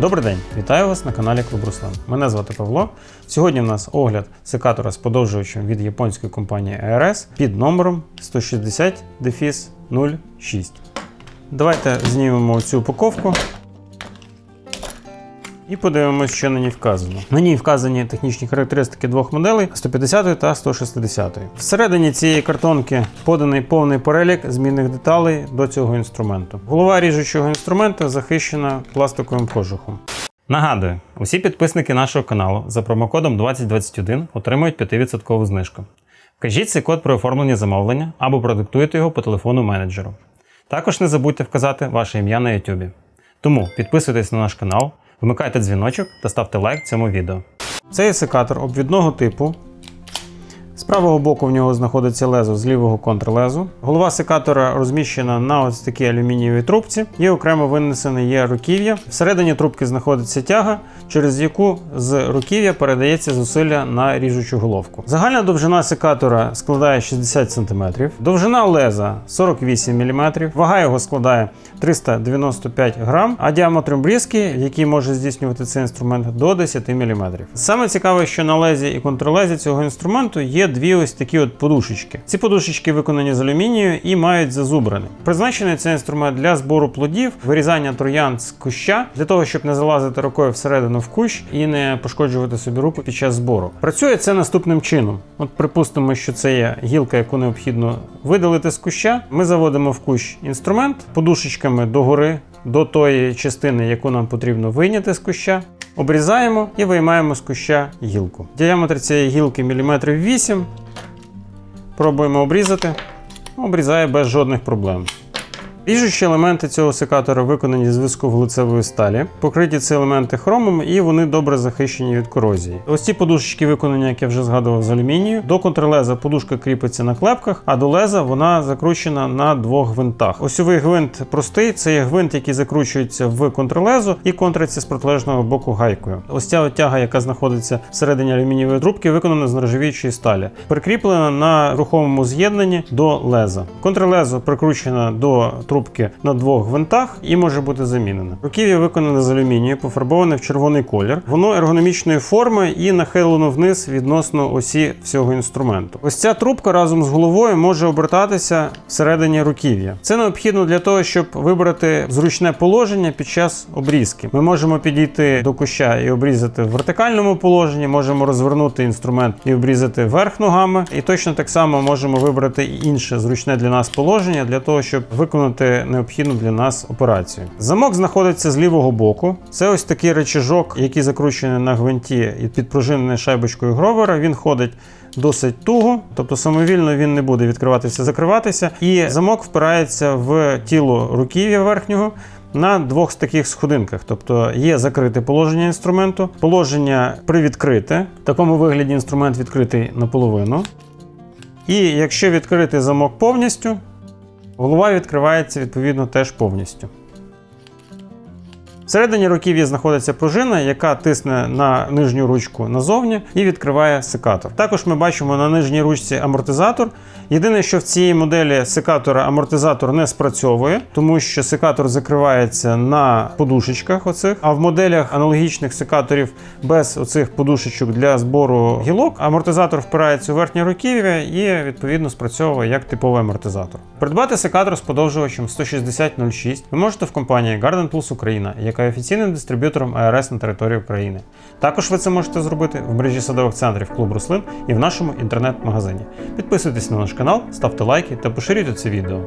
Добрий день, вітаю вас на каналі Клуб Руслан. Мене звати Павло. Сьогодні в нас огляд секатора з подовжувачем від японської компанії ARS під номером 160 06. Давайте знімемо цю упаковку. І подивимося, що на ній вказано. На ній вказані технічні характеристики двох моделей 150 та 160. Всередині цієї картонки поданий повний перелік змінних деталей до цього інструменту. Голова ріжучого інструмента захищена пластиковим кожухом. Нагадую, усі підписники нашого каналу за промокодом 2021 отримують 5% знижку. Вкажіть цей код при оформленні замовлення або продиктуйте його по телефону менеджеру. Також не забудьте вказати ваше ім'я на YouTube. Тому підписуйтесь на наш канал, вмикайте дзвіночок та ставте лайк цьому відео. Це є секатор обвідного типу. З правого боку в нього знаходиться лезо з лівого контрлезу. Голова секатора розміщена на ось такій алюмінієвій трубці і окремо винесене є руків'я. Всередині трубки знаходиться тяга, через яку з руків'я передається зусилля на ріжучу головку. Загальна довжина секатора складає 60 см, довжина леза 48 мм, вага його складає 395 грам, а діаметр обрізки, який може здійснювати цей інструмент, до 10 мм. Саме цікаве, що на лезі і контрлезі цього інструменту є дві ось такі от подушечки. Ці подушечки виконані з алюмінію і мають зазубрини. Призначений цей інструмент для збору плодів, вирізання троян з куща, для того, щоб не залазити рукою всередину в кущ і не пошкоджувати собі руку під час збору. Працює це наступним чином. От припустимо, що це є гілка, яку необхідно видалити з куща. Ми заводимо в кущ інструмент подушечками догори до тої частини, яку нам потрібно вийняти з куща. Обрізаємо і виймаємо з куща гілку. Діаметр цієї гілки міліметрів 8. Пробуємо обрізати. Обрізає без жодних проблем. Ріжучі елементи цього секатора виконані з високовуглецевої сталі, покриті ці елементи хромом і вони добре захищені від корозії. Ось ці подушечки виконані, як я вже згадував, з алюмінію. До контрлеза подушка кріпиться на клепках, а до леза вона закручена на двох гвинтах. Осьовий гвинт простий, це є гвинт, який закручується в контрлезу і контриться з протилежного боку гайкою. Ось ця от тяга, яка знаходиться всередині алюмінієвої трубки, виконана з нержавіючої сталі, прикріплена на рухомому з'єднанні до леза. Контрлезо прикручено до трубки на двох гвинтах і може бути замінена. Руків'я виконане з алюмінію, пофарбоване в червоний колір. Воно ергономічної форми і нахилено вниз відносно осі всього інструменту. Ось ця трубка разом з головою може обертатися всередині руків'я. Це необхідно для того, щоб вибрати зручне положення під час обрізки. Ми можемо підійти до куща і обрізати в вертикальному положенні, можемо розвернути інструмент і обрізати вверх ногами. І точно так само можемо вибрати інше зручне для нас положення для того, щоб виконати необхідну для нас операцію. Замок знаходиться з лівого боку. Це ось такий речажок, який закручений на гвинті і підпружинений шайбочкою гровера. Він ходить. Досить туго, тобто самовільно він не буде відкриватися, закриватися, і замок впирається в тіло руків'я верхнього на двох з таких сходинках. Тобто є закрите положення інструменту, положення привідкрите. В такому вигляді інструмент відкритий наполовину. І якщо відкрити замок повністю, Голова відкривається відповідно теж повністю. Всередині руків'я знаходиться пружина, яка тисне на нижню ручку назовні і відкриває секатор. Також ми бачимо на нижній ручці амортизатор. Єдине, що в цій моделі секатора амортизатор не спрацьовує, тому що секатор закривається на подушечках, оцих, а в моделях аналогічних секаторів без оцих подушечок для збору гілок амортизатор впирається у верхнє руків'я і відповідно спрацьовує як типовий амортизатор. Придбати секатор з подовжувачем 16006 ви можете в компанії Garden Plus Україна, яка є офіційним дистриб'ютором АРС на території України. Також ви це можете зробити в мережі садових центрів клуб рослин і в нашому інтернет-магазині. Підписуйтесь на наш канал, ставте лайки та поширюйте це відео.